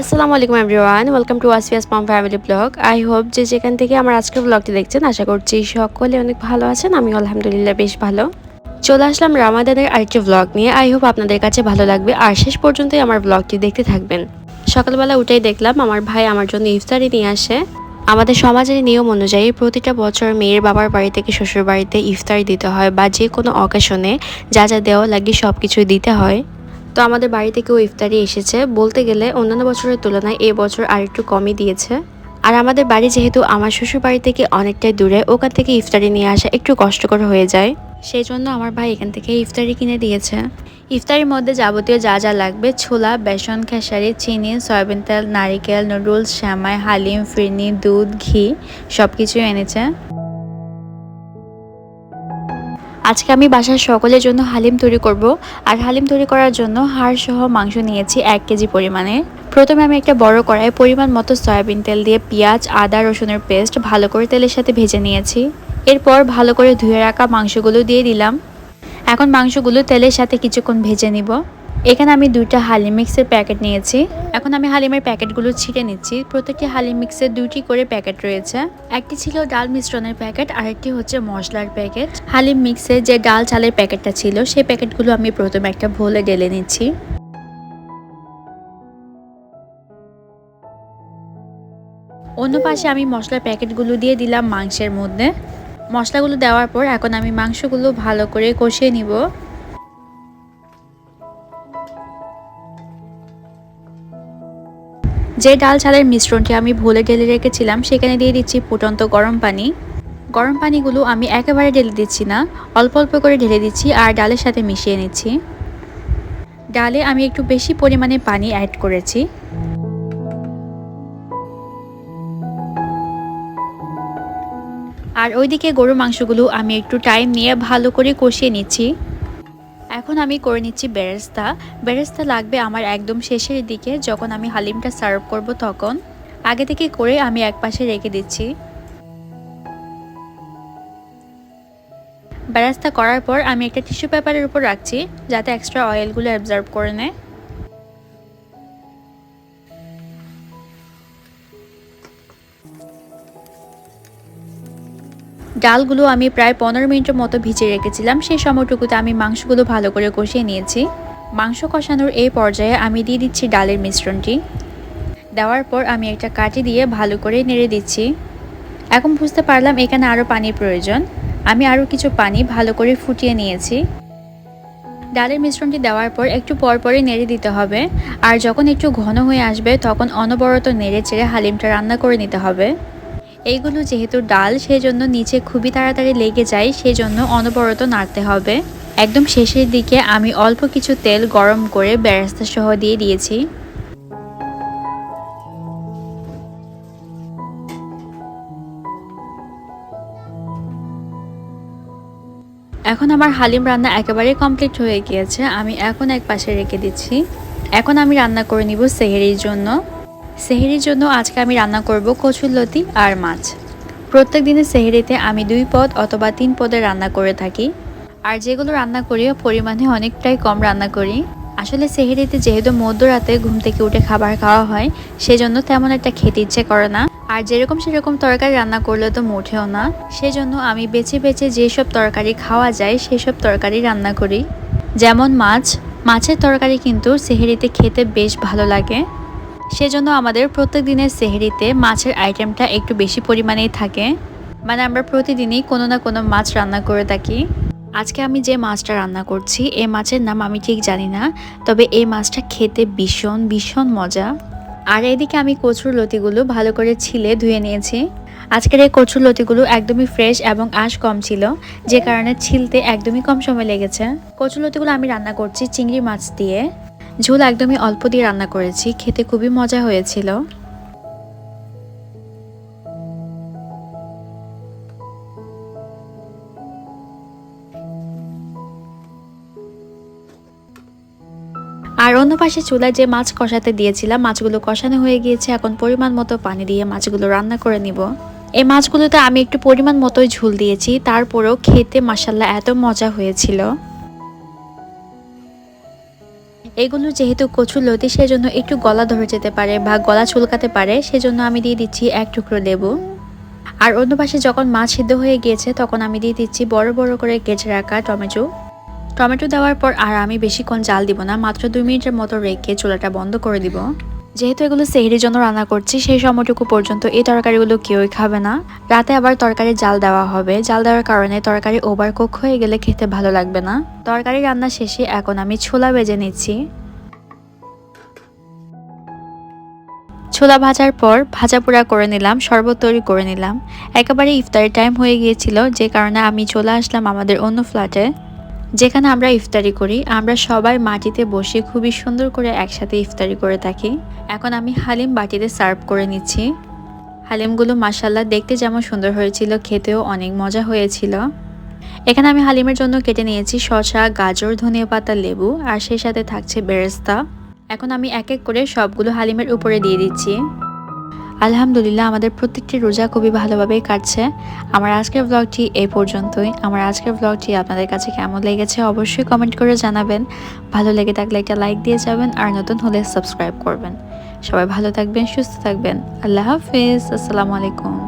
আসসালামু আলাইকুম everyone welcome to Asfia's mom family vlog I hope যে যেখান থেকে আমার আজকের ব্লগটি দেখছেন, আশা করছি সকলে অনেক ভালো আছেন। আমি আলহামদুলিল্লাহ বেশ ভালো। চলে আসলাম রামাদানের আরেকটি ব্লগ নিয়ে। আই হোপ আপনাদের কাছে ভালো লাগবে। আর শেষ পর্যন্তই আমার ব্লগটি দেখতে থাকবেন। সকালবেলা উঠেই দেখলাম আমার ভাই আমার জন্য ইফতারি নিয়ে আসে। আমাদের সমাজের নিয়ম অনুযায়ী প্রতিটা বছর মেয়ের বাবার বাড়ি থেকে শ্বশুর বাড়িতে ইফতারি দিতে হয় বা যে কোনো অকেশনে যা যা দেওয়া লাগে সব কিছুই দিতে হয়। তো আমাদের বাড়ি থেকেও ইফতারি এসেছে। বলতে গেলে অন্যান্য বছরের তুলনায় এ বছর আর একটু কমই দিয়েছে। আর আমাদের বাড়ি যেহেতু আমার শ্বশুর বাড়ি থেকে অনেকটাই দূরে, ওখান থেকে ইফতারি নিয়ে আসা একটু কষ্টকর হয়ে যায়। সেই জন্য আমার ভাই এখান থেকে ইফতারি কিনে দিয়েছে। ইফতারির মধ্যে যাবতীয় যা যা লাগবে, ছোলা, বেসন, খেসারি, চিনি, সয়াবিন তেল, নারিকেল, নুডলস শ্যামাই হালিম, ফিরনি, দুধ, ঘি সব কিছুই এনেছে। আজকে আমি বাসার সকলের জন্য হালিম তৈরি করব। আর হালিম তৈরি করার জন্য হাড় সহ মাংস নিয়েছি এক কেজি পরিমাণে। প্রথমে আমি একটা বড় কড়াই পরিমাণ মতো সয়াবিন তেল দিয়ে পেঁয়াজ, আদা, রসুনের পেস্ট ভালো করে তেলের সাথে ভেজে নিয়েছি। এরপর ভালো করে ধুয়ে রাখা মাংসগুলো দিয়ে দিলাম। এখন মাংসগুলো তেলের সাথে কিছুক্ষণ ভেজে নিব। এখানে আমি দুইটা হালিম মিক্সের প্যাকেট নিয়েছি। এখন আমি হালিমের প্যাকেটগুলো ছিঁড়ে নিচ্ছি। প্রত্যেকটি হালিম মিক্সের দুইটি করে প্যাকেট রয়েছে। একটি ছিল ডাল মিশ্রণের প্যাকেট, আরেকটি হচ্ছে মশলার প্যাকেট। হালিম মিক্সের যে ডাল চালের প্যাকেটটা ছিল, সেই প্যাকেটগুলো আমি প্রথমে একটা ভোলে ঢেলে নিচ্ছি। অন্য পাশে আমি মশলার প্যাকেটগুলো দিয়ে দিলাম মাংসের মধ্যে। মশলাগুলো দেওয়ার পর এখন আমি মাংসগুলো ভালো করে কষিয়ে নিব। যে ডাল চালের মিশ্রণটি আমি ভুলে ঢেলে রেখেছিলাম, সেখানে দিয়ে দিচ্ছি ফুটন্ত গরম পানি। গরম পানিগুলো আমি একেবারে ঢেলে দিচ্ছি না, অল্প অল্প করে ঢেলে দিচ্ছি আর ডালের সাথে মিশিয়ে নিচ্ছি। ডালে আমি একটু বেশি পরিমাণে পানি অ্যাড করেছি। আর ওইদিকে গরু মাংসগুলো আমি একটু টাইম নিয়ে ভালো করে কষিয়ে নিচ্ছি। এখন আমি করে নিচ্ছি বেরেস্তা। বেরেস্তা লাগবে আমার একদম শেষের দিকে, যখন আমি হালিমটা সার্ভ করব তখন। আগে থেকে করে আমি এক পাশে রেখে দিচ্ছি। বেরাস্তা করার পর আমি একটা টিস্যু পেপারের উপর রাখছি, যাতে এক্সট্রা অয়েলগুলো অ্যাবজার্ভ করে নেয়। ডালগুলো আমি প্রায় পনেরো মিনিটের মতো ভিজিয়ে রেখেছিলাম। সেই সময়টুকুতে আমি মাংসগুলো ভালো করে কষিয়ে নিয়েছি। মাংস কষানোর এই পর্যায়ে আমি দিয়ে দিচ্ছি ডালের মিশ্রণটি। দেওয়ার পর আমি একটা কাঠি দিয়ে ভালো করে নেড়ে দিচ্ছি। এখন বুঝতে পারলাম এখানে আরও পানির প্রয়োজন। আমি আরও কিছু পানি ভালো করে ফুটিয়ে নিয়েছি। ডালের মিশ্রণটি দেওয়ার পর একটু পরপরই নেড়ে দিতে হবে। আর যখন একটু ঘন হয়ে আসবে, তখন অনবরত নেড়ে চেড়ে হালিমটা রান্না করে নিতে হবে। এইগুলো যেহেতু ডাল, সেজন্য নিচে খুবই তাড়াতাড়ি লেগে যায়, সেজন্য অনবরত নাড়তে হবে। একদম শেষের দিকে আমি অল্প কিছু তেল গরম করে বেরেস্তা সহ দিয়ে দিয়েছি। এখন আমার হালিম রান্না একেবারে কমপ্লিট হয়ে গিয়েছে, আমি এখন এক পাশে রেখে দিচ্ছি। এখন আমি রান্না করে নিব সেহেরির জন্য। সেহেরির জন্য আজকে আমি রান্না করব কচুরলতি আর মাছ। প্রত্যেক দিনের সেহেরিতে আমি দুই পদ অথবা তিন পদের রান্না করে থাকি। আর যেগুলো রান্না করি, পরিমাণে অনেকটাই কম রান্না করি। আসলে সেহেরিতে যেহেতু মধ্যরাতে ঘুম থেকে উঠে খাবার খাওয়া হয়, সেজন্য তেমন একটা খেতে ইচ্ছে করে না। আর যেরকম সেরকম তরকারি রান্না করলে তো মোটেও না। সেজন্য আমি বেছে বেছে যেসব তরকারি খাওয়া যায়, সেসব তরকারি রান্না করি। যেমন মাছ। মাছের তরকারি কিন্তু সেহেরিতে খেতে বেশ ভালো লাগে। সেজন্য আমাদের প্রত্যেক দিনের সেহেরিতে মাছের আইটেমটা একটু বেশি পরিমাণেই থাকে। মানে আমরা প্রতিদিনই কোনো না কোনো মাছ রান্না করে থাকি। আজকে আমি যে মাছটা রান্না করছি এই মাছের নাম আমি ঠিক জানি না, তবে এই মাছটা খেতে ভীষণ ভীষণ মজা। আর এদিকে আমি কচুর লতিগুলো ভালো করে ছিলে ধুয়ে নিয়েছি। আজকের এই কচুর লতিগুলো একদমই ফ্রেশ এবং আঁশ কম ছিল, যে কারণে ছিলতে একদমই কম সময় লেগেছে। কচুর লতিগুলো আমি রান্না করছি চিংড়ি মাছ দিয়ে। ঝোল একদমই অল্প দিয়ে রান্না করেছি, খেতে খুবই মজা হয়েছিল। আর অন্য পাশে চুলায় যে মাছ কষাতে দিয়েছিলাম, মাছগুলো কষানো হয়ে গিয়েছে, এখন পরিমাণ মতো পানি দিয়ে মাছগুলো রান্না করে নিব। এই মাছগুলোতে আমি একটু পরিমাণ মতোই ঝুল দিয়েছি, তারপরেও খেতে মাসাল্লাহ এত মজা হয়েছিল। এগুলো যেহেতু কচুর লতি, সেজন্য একটু গলা ধরে যেতে পারে বা গলা চুলকাতে পারে, সেজন্য আমি দিয়ে দিচ্ছি এক টুকরো লেবু। আর অন্য পাশে যখন মাছ সিদ্ধ হয়ে গিয়েছে, তখন আমি দিয়ে দিচ্ছি বড় বড় করে কেটে রাখা টমেটো। টমেটো দেওয়ার পর আর আমি বেশিক্ষণ জাল দিব না, মাত্র দুই মিনিটের মতো রেখে চুলাটা বন্ধ করে দিব। যেহেতু এগুলো সেহরির জন্য রান্না করছি, সেই সময়টুকু পর্যন্ত এই তরকারিগুলো কেউই খাবে না। রাতে আবার তরকারি জাল দেওয়া হবে। জাল দেওয়ার কারণে তরকারি ওভার কুক হয়ে গেলে খেতে ভালো লাগবে না। তরকারি রান্না শেষে এখন আমি ছোলা বেজে নিচ্ছি। ছোলা ভাজার পর ভাজা পোড়া করে নিলাম, শরবত তৈরি করে নিলাম। একেবারে ইফতারের টাইম হয়ে গিয়েছিল, যে কারণে আমি চলে আসলাম আমাদের অন্য ফ্ল্যাটে যেখানে আমরা ইফতারি করি, আমরা সবাই মাটিতে বসে খুবই সুন্দর করে একসাথে ইফতারি করে থাকি। এখন আমি হালিম বাটিতে সার্ভ করে নিচ্ছি। হালিমগুলো মাসাল্লাহ দেখতে যেমন সুন্দর হয়েছিল, খেতেও অনেক মজা হয়েছিল। এখানে আমি হালিমের জন্য কেটে নিয়েছি শশা গাজর, ধনিয়া পাতা, লেবু, আর সেই সাথে থাকছে বেরেস্তা। এখন আমি এক এক করে সবগুলো হালিমের উপরে দিয়ে দিচ্ছি। আলহামদুলিল্লাহ, আমাদের প্রত্যেকটি রোজা খুবই ভালোভাবেই কাটছে। আমার আজকের ব্লগটি এই পর্যন্তই। আমার আজকের ব্লগটি আপনাদের কাছে কেমন লেগেছে অবশ্যই কমেন্ট করে জানাবেন। ভালো লেগে থাকলে একটা লাইক দিয়ে যাবেন আর নতুন হলে সাবস্ক্রাইব করবেন। সবাই ভালো থাকবেন, সুস্থ থাকবেন। আল্লাহ হাফিজ। আসসালামু আলাইকুম।